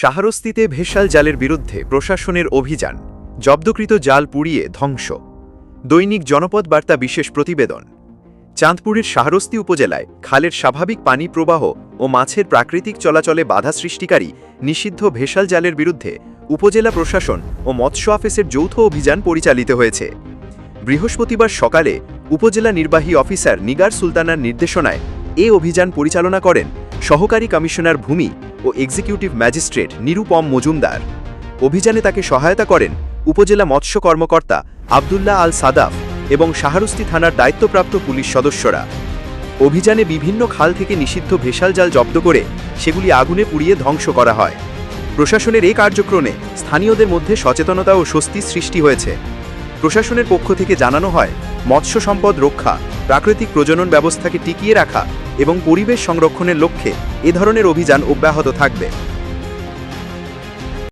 সাহারস্তিতে vessel জালের বিরুদ্ধে প্রশাসনের অভিযান, জব্দকৃত জাল পুড়িয়ে ধ্বংস। দৈনিক জনপদ বার্তা বিশেষ প্রতিবেদন। চাঁদপুরের শাহরস্তি উপজেলায় খালের স্বাভাবিক পানি প্রবাহ ও মাছের প্রাকৃতিক চলাচলে বাধা সৃষ্টিকারী নিষিদ্ধ ভেসাল জালের বিরুদ্ধে উপজেলা প্রশাসন ও মৎস্য অফিসের যৌথ অভিযান পরিচালিত হয়েছে। বৃহস্পতিবার সকালে উপজেলা নির্বাহী অফিসার নিগার সুলতানার নির্দেশনায় এ অভিযান পরিচালনা করেন সহকারী কমিশনার ভূমি ও এক্সিকিউটিভ ম্যাজিস্ট্রেট নিরুপম মজুমদার। অভিযানে তাকে সহায়তা করেন উপজেলা মৎস্য কর্মকর্তা আবদুল্লাহ আল সাদাফ এবং শাহরুস্তি থানার দায়িত্বপ্রাপ্ত পুলিশ সদস্যরা। অভিযানে বিভিন্ন খাল থেকে নিষিদ্ধ ভেসাল জাল জব্দ করে সেগুলি আগুনে পুড়িয়ে ধ্বংস করা হয়। প্রশাসনের এই কার্যক্রমে স্থানীয়দের মধ্যে সচেতনতা ও স্বস্তি সৃষ্টি হয়েছে। প্রশাসনের পক্ষ থেকে জানানো হয়, মৎস্য সম্পদ রক্ষা, প্রাকৃতিক প্রজনন ব্যবস্থাকে টিকিয়ে রাখা এবং পরিবেশ সংরক্ষণের লক্ষ্যে এ ধরনের অভিযান অব্যাহত থাকবে।